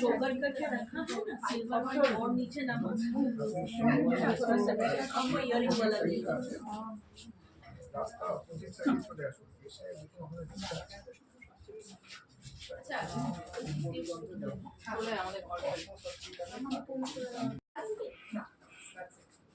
चोकर करके रखा है ना सिल्वर में और नीचे नमक थोड़ा सा हमको इयरिंग वाला देगा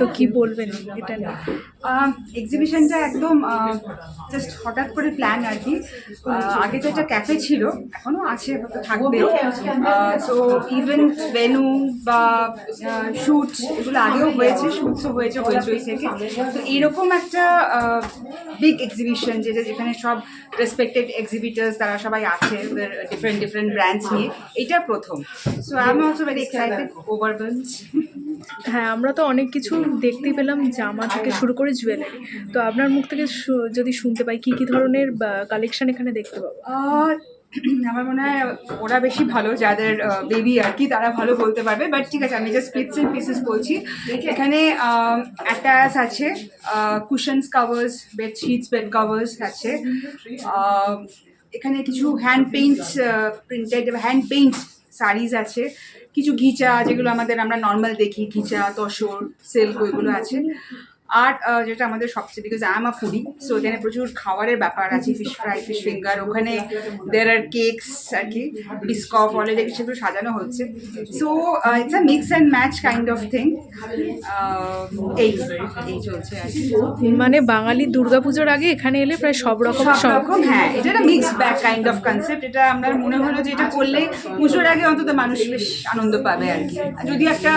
তো কি বলবেন? এটা এক্সিবিশনটা একদম জাস্ট হঠাৎ করে প্ল্যান আর কি। আগে তো একটা ক্যাফে ছিল, এখনও আছে থাকবে। সো ইভেন্ট ভেনু বা শ্যুট এগুলো আগেও হয়েছে শ্যুটসও হয়েছে হয়েছে থেকে। তো এরকম একটা বিগ এক্সিবিশন যেটা যেখানে সব রেসপেক্টেড এক্সিবিটার্স তারা সবাই আছে ডিফারেন্ট ডিফারেন্ট ব্র্যান্ডস নিয়ে এটা প্রথম। So I am also very excited over হ্যাঁ আমরা তো অনেক কিছু দেখতেই পেলাম জামা থেকে শুরু করে জুয়েলারি তো আপনার মুখ থেকে যদি শুনতে পাই কি কি ধরনের কালেকশন এখানে দেখতে পাবো? আমার মনে হয় ওরা বেশি ভালো, যাদের বেবি আর কি, তারা ভালো বলতে পারবে। বাট ঠিক আছে, আমি জাস্ট স্পিটস অ্যান্ড পিসেস বলছি। এখানে অ্যাটাচ আছে cushions covers bedsheets bed covers আছে। এখানে কিছু hand paint printed hand paint saris আছে। কিছু ঘিচা, যেগুলো আমাদের আমরা নর্মাল দেখি, ঘিচা, তসর সিল্ক ওইগুলো আছে। আর যেটা আমাদের সবচেয়ে because I am a foodie so এখানে প্রচুর খাবারের ব্যাপার আছে ফিশ ফ্রাই ফিশ ফিঙ্গার ওখানে দের আর কেকস আর কি বিস্কফ অলরেডি সেগুলো সাজানো হচ্ছে। So it's a mix and match kind of thing এই এই চলছে আর মানে বাঙালি দুর্গাপুজোর আগে এখানে এলে প্রায় সব রকম সব রকম হ্যাঁ এটা একটা mixed bag kind of concept এটা আমার মনে হলো যে এটা করলে পুজোর আগে অন্তত মানুষ বেশ আনন্দ পাবে আর কি। যদি একটা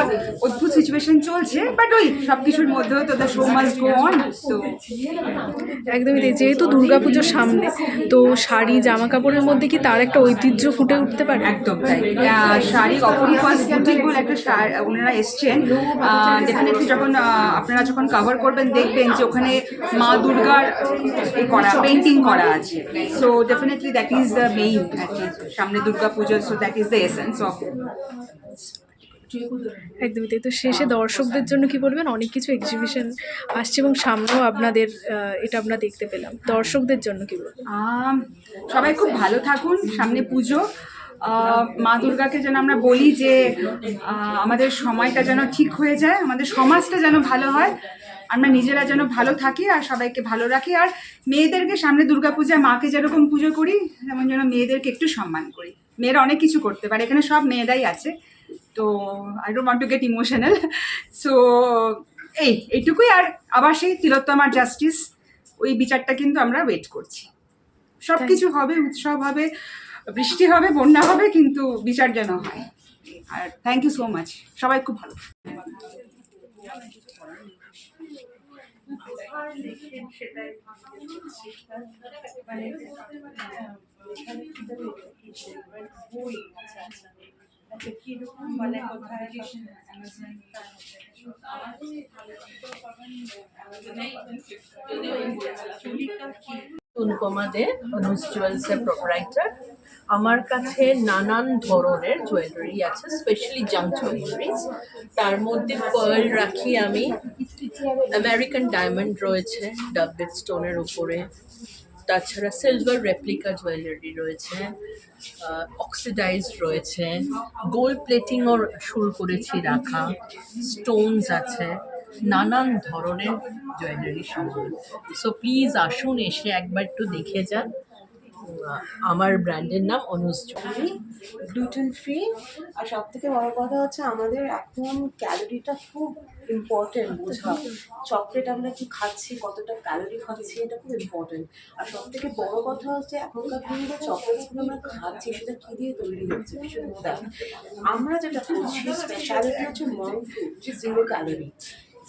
অদ্ভুত সিচুয়েশন চলছে বাট ওই সব কিছুর মধ্যেও তো the show must go on তো একদমই তাই যেহেতু দুর্গাপুজোর সামনে তো শাড়ি জামা কাপড়ের মধ্যে কি তার একটা ঐতিহ্য ফুটে উঠতে পারে? একদম তাই। শাড়ি অপরিপাস বুটিক বলে একটা ওনারা এসছেন ডেফিনেটলি যখন আপনারা যখন কভার করবেন দেখবেন যে ওখানে মা দুর্গার করা পেন্টিং করা আছে। So definitely that is the main সামনে Durga Pujo so that is the essence of একদমই তাই। তো শেষে দর্শকদের জন্য কি বলবেন? অনেক কিছু এক্সিবিশন আসছে এবং সামনেও আপনাদের এটা আমরা দেখতে পেলাম। দর্শকদের জন্য কি বলবেন? সবাই খুব ভালো থাকুন, সামনে পুজো। মা দুর্গাকে যেন আমরা বলি যে আমাদের সময়টা যেন ঠিক হয়ে যায়, আমাদের সমাজটা যেন ভালো হয়। আমরা নিজেরা যেন ভালো থাকি আর সবাইকে ভালো রাখি। আর মেয়েদেরকে সামনে দুর্গাপূজায় মাকে যেরকম পুজো করি, তেমন যেন মেয়েদেরকে একটু সম্মান করি। মেয়েরা অনেক কিছু করতে পারে, এখানে সব মেয়েরাই আছে। তো I don't want to get emotional so এই এইটুকুই আর আবার সেই তিলোত্তমার জাস্টিস ওই বিচারটা কিন্তু আমরা ওয়েট করছি। সব কিছু হবে উৎসব হবে বৃষ্টি হবে বন্যা হবে কিন্তু বিচার যেন হয়। আর থ্যাংক ইউ সো মাচ সবাই খুব ভালো। অনুপমা দে অনুজ জুয়েলসের প্রোপ্রাইটার আমার কাছে নানান ধরনের জুয়েলারি আছে স্পেশালি জাম জুয়েলারিজ তার মধ্যে পার্ল রাখি আমি। আমেরিকান ডায়মন্ড রয়েছে ডাব্বেড স্টোনের উপরে। তাছাড়া সিলভার রেপ্লিকা জুয়েলারি রয়েছে অক্সিডাইজ রয়েছে গোল্ড প্লেটিংও শুরু করেছি রাখা স্টোনস আছে, নানান ধরনের জুয়েলারি সামগ্রী সো প্লিজ আসুন এসে একবার একটু দেখে যান। আমার ব্র্যান্ডের নাম অনুজ গ্লুটেন ফ্রি আর সব থেকে বড় কথা হচ্ছে আমাদের এখন ক্যালোরিটা খুব ইম্পর্টেন্ট বোঝা চকলেট আমরা কি খাচ্ছি, কতটা ক্যালোরি খাচ্ছি, এটা খুব ইম্পর্টেন্ট আর সব থেকে বড় কথা হচ্ছে এখনকার দিনে যে চকলেটসগুলো আমরা খাচ্ছি, সেটা কী দিয়ে তৈরি হচ্ছে ভীষণ আমরা যেটা করছি স্পেশালিটি হচ্ছে monk fruit zero calorie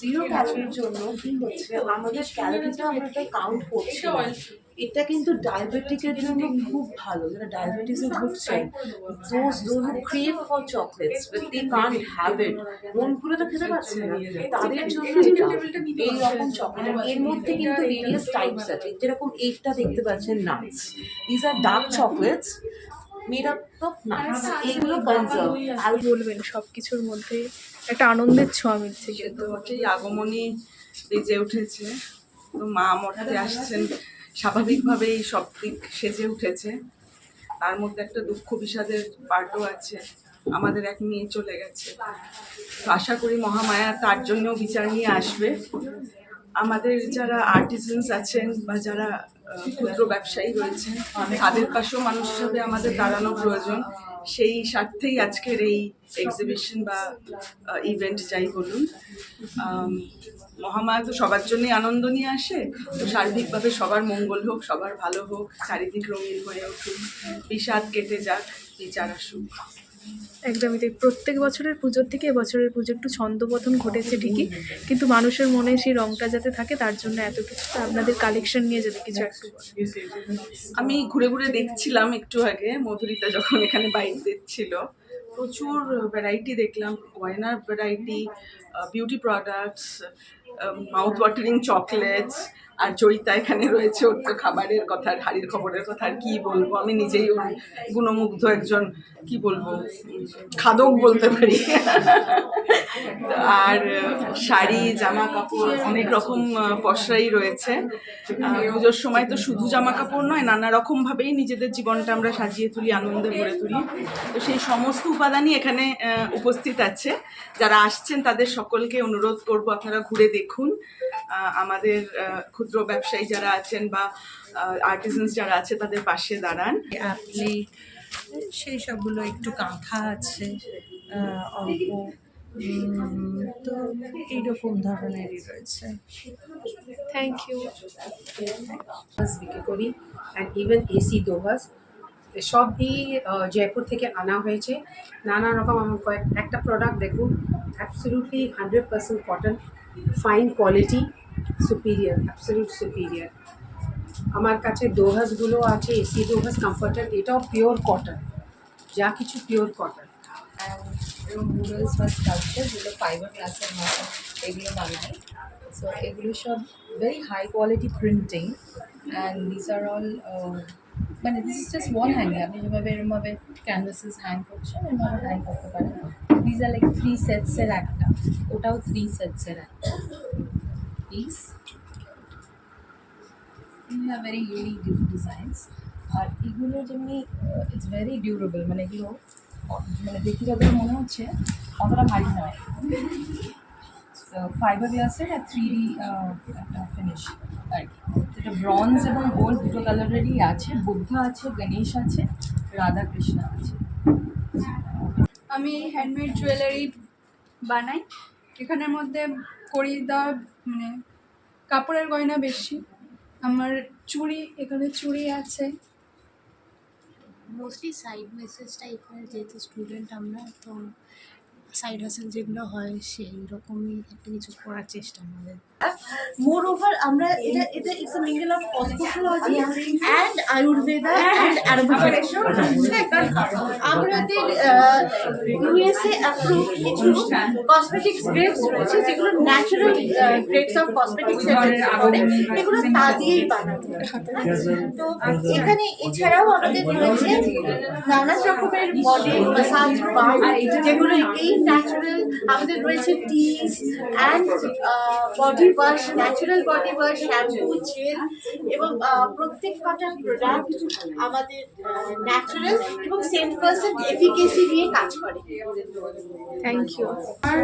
zero ক্যালোরির জন্য কি হচ্ছে আমাদের ক্যালোরিটা আমরা কাউন্ট করছি। এটা কিন্তু ডায়াবেটিকের জন্য খুব ভালো যারা ডায়াবেটিসে ভুগছেন those those who crave for chocolates but they can't have it মন খুলে তো খেতে পারছে না তাদের জন্য এই রকম চকলেট এর মধ্যে কিন্তু ভেরিয়াস টাইপস আছে যেরকম এইটা দেখতে পাচ্ছেন nuts this are dark chocolates up of nuts আর বলবেন সব কিছুর মধ্যে একটা আনন্দের ছোঁয়া মিলছে কিন্তু। আগমনী বেজে উঠেছে। তো মা মঠাতে আসছেন। স্বাভাবিকভাবেই সব দিক সেজে উঠেছে। তার মধ্যে একটা দুঃখ বিষাদের পার্টও আছে। আমাদের এক মেয়ে চলে গেছে। তো আশা করি মহামায়া তার জন্যও বিচার নিয়ে আসবে। আমাদের যারা আর্টিজেন্স আছেন বা যারা ক্ষুদ্র ব্যবসায়ী রয়েছেন, তাদের পাশেও মানুষ হিসাবে আমাদের দাঁড়ানো প্রয়োজন। সেই স্বার্থেই আজকের এই এক্সিবিশন বা ইভেন্ট যাই বলুন। মহামায়া তো সবার জন্যই আনন্দ নিয়ে আসে। তো সার্বিকভাবে সবার মঙ্গল হোক, সবার ভালো হোক, চারিদিক রঙিন হয়ে উঠুক, বিষাদ কেটে যাক, বিচার আসুক। একদমই তাই। প্রত্যেক বছরের পুজোর থেকে এবছরের পুজো একটু ছন্দপতন ঘটেছে ঠিকই, কিন্তু মানুষের মনে সেই রংটা যাতে থাকে তার জন্য এত কিছু আপনাদের কালেকশন নিয়ে যদি কিছু একটু আমি ঘুরে ঘুরে দেখছিলাম একটু আগে, মধুরিতা যখন এখানে বাইক দিচ্ছিল প্রচুর ভ্যারাইটি দেখলাম, গয়নার variety beauty products mouth watering chocolates আর জয়িতা এখানে রয়েছে, ওর তো খাবারের কথা, হাড়ির খবরের কথা, আর কী বলব? আমি নিজেই ওর গুণমুগ্ধ একজন, কি বলব? খাদক বলতে পারি। আর শাড়ি জামা কাপড় অনেক রকম পশরাই রয়েছে। পুজোর সময় তো শুধু জামা কাপড় নয়, নানা রকম ভাবেই নিজেদের জীবনটা আমরা সাজিয়ে তুলি, আনন্দে ভরে তুলি। তো সেই সমস্ত উপাদানই এখানে উপস্থিত আছে। যারা আসছেন, তাদের সকলকে অনুরোধ করব, আপনারা ঘুরে দেখুন। আমাদের ক্ষুদ্র ব্যবসায়ী যারা আছেন বা আর্টিজেন্স যারা আছে তাদের পাশে দাঁড়ান। অ্যাপলি সেই সবগুলো একটু কাঁথা আছে অল্প তো এইরকম ধরনেরই রয়েছে। থ্যাংক ইউ বিক্রি করি অ্যান্ড ইভেন এসি দোহাস সবই জয়পুর থেকে আনা হয়েছে। নানা রকম আমার কয়েক একটা প্রোডাক্ট দেখুন absolutely hundred percent cotton fine quality superior absolute superior আমার কাছে দোহাসগুলো আছে এসি দোহাস কমফর্টার এটাও পিওর কটন যা কিছু পিওর কটন এবং নুডলস বা স্কাল্পচার যেগুলো ফাইবার গ্লাসের এগুলো বানাই সো এগুলো সব very high quality printing and this are all মানে this is just wall hanging আপনি যেভাবে এরমভাবে ক্যানভাসেস হ্যাং করছেন এরমভাবে হ্যাং করতে পারেন। দিস আর লাইক থ্রি সেটসের একটা। ওটাও থ্রি একটা। Piece have very unique designs আর এগুলো যেমনি ইটস ভেরি ডিউরেবল মানে এগুলো মানে দেখে যতটা মনে হচ্ছে, অতটা ভারী নয়। ফাইবার গ্লাসের আর থ্রি ডি ফিনিশ আর কি। এটা ব্রঞ্জ এবং গোল্ড দুটো কালারেরই আছে। বুদ্ধ আছে, গণেশ আছে রাধা কৃষ্ণ আছে। আমি হ্যান্ডমেড জুয়েলারি বানাই। এখানের মধ্যে করি দেওয়া মানে কাপড়ের গয়না বেশি। আমার চুড়ি, এখানে চুড়ি আছে। মোস্টলি সাইড মেসেজ টাইপের যেহেতু স্টুডেন্ট আমরা, তো সাইড হাসেল যেগুলো হয়, সেই রকমই একটা কিছু করার চেষ্টা আমাদের। মোর ওভার আমরা এটা এটা it's a mingle of cosmology and Ayurveda and আমাদের ইউএসএ অ্যাপ্রুভ কিছু কসমেটিক্স গ্রেডস রয়েছে যেগুলো ন্যাচারাল গ্রেডস অফ কসমেটিক্স করে। এগুলো তা দিয়েই বানানো তো এখানে এছাড়াও আমাদের রয়েছে নানা রকমের বডি মাসাজ বাম যেগুলো এই ন্যাচারাল আমাদের রয়েছে টিস and body wash natural body wash shampoo jail এবং প্রত্যেক কটা প্রোডাক্ট আমাদের ন্যাচারাল এবং সেন্ট পার্সেন্ট এফিকেসি নিয়ে কাজ করে। থ্যাংক ইউ আর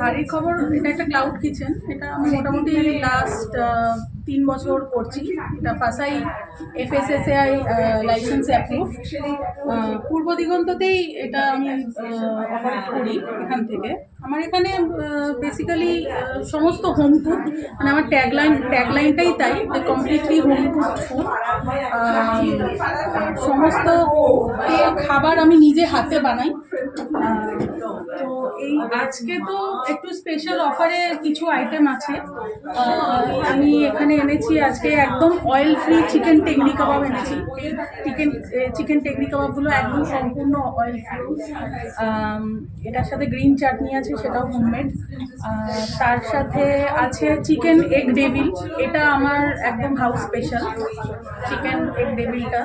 হাড়ির খবর, এটা একটা ক্লাউড কিচেন এটা আমি মোটামুটি লাস্ট তিন বছর করছি। এটা ফাসাই এফএসএসএআই লাইসেন্স অ্যাপ্রুভ পূর্ব দিগন্ততেই এটা আমি অপারেট করি এখান থেকে। আমার এখানে বেসিক্যালি সমস্ত হোম ফুড মানে আমার ট্যাগলাইন ট্যাগলাইনটাই তাই, যে কমপ্লিটলি হোম ফুড সমস্ত খাবার আমি নিজে হাতে বানাই। এই আজকে তো একটু স্পেশাল অফারে কিছু আইটেম আছে। আমি এখানে এনেছি আজকে একদম অয়েল ফ্রি চিকেন টেকনি কাবাব এনেছি। চিকেন চিকেন টেকনি কাবাবগুলো একদম সম্পূর্ণ অয়েল ফ্রি এটার সাথে গ্রিন চাটনি আছে, সেটাও হোমমেড তার সাথে আছে চিকেন এগ ডেভিল এটা আমার একদম হাউস স্পেশাল চিকেন এগ ডেভিলটা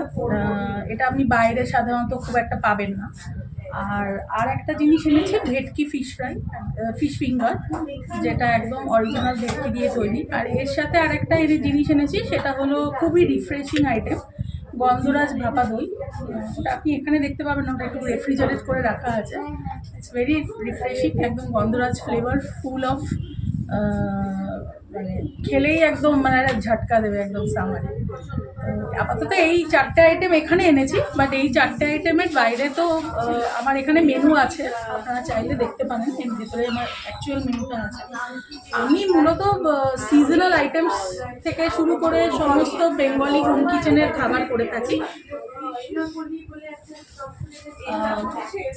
এটা আপনি বাইরে সাধারণত খুব একটা পাবেন না। আর আর একটা জিনিস এনেছে, ভেটকি ফিশ ফ্রাই ফিশ ফিঙ্গার যেটা একদম অরিজিনাল ভেটকি দিয়ে তৈরি। আর এর সাথে আর একটা এর জিনিস এনেছি, সেটা হলো খুবই রিফ্রেশিং আইটেম গন্ধরাজ ভাপা দই। ওটা আপনি এখানে দেখতে পাবেন, ওটা একটু রেফ্রিজারেট করে রাখা আছে। ইটস ভেরি রিফ্রেশিং একদম গন্ধরাজ ফ্লেভার ফুল অফ মানে খেলেই একদম মানে একটা ঝটকা দেবে একদম সামারে আপাতত এই চারটে আইটেম এখানে এনেছি বাট এই চারটে আইটেমের বাইরে তো আমার এখানে মেনু আছে, আপনারা চাইলে দেখতে পারেন, এর ভেতরে আমার অ্যাকচুয়াল মেনুটা আছে। আমি মূলত সিজনাল আইটেমস থেকে শুরু করে সমস্ত বেঙ্গলি হোম কিচেনের খাবার করে থাকি।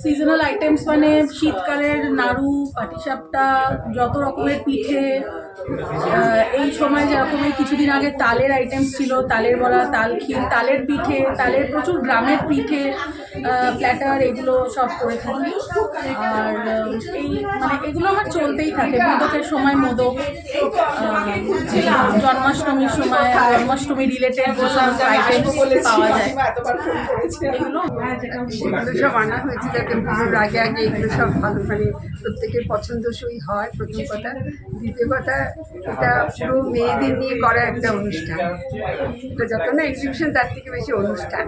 সিজনাল আইটেমস মানে শীতকালের নাড়ু, পাটিসাপটা, যত রকমের পিঠে এই সময় যেরকম কিছুদিন আগে তালের আইটেমস ছিল, তালের বড়া, তাল ক্ষীর তালের পিঠে, তালের প্রচুর গ্রামের পিঠে প্ল্যাটার এগুলো সব করে থাকি। আর এগুলো আমার চলতেই থাকে। মোদকের সময় মোদক জন্মাষ্টমীর সময়, জন্মাষ্টমী রিলেটেড যে সমস্ত আইটেমস পাওয়া যায়। এগুলো সব আনা হয়েছে যাতে পুজোর আগে আগে এগুলো সব ভালো মানে প্রত্যেকের পছন্দসই হয় প্রথম কথা। দ্বিতীয় কথা, এটা পুরো মেয়েদের নিয়ে করা একটা অনুষ্ঠান। এটা যত না এক্সিবিশন তার থেকে বেশি অনুষ্ঠান।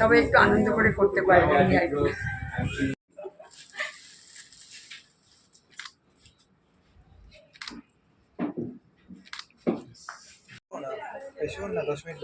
সবাই একটু আনন্দ করে করতে পারবে es una 2000.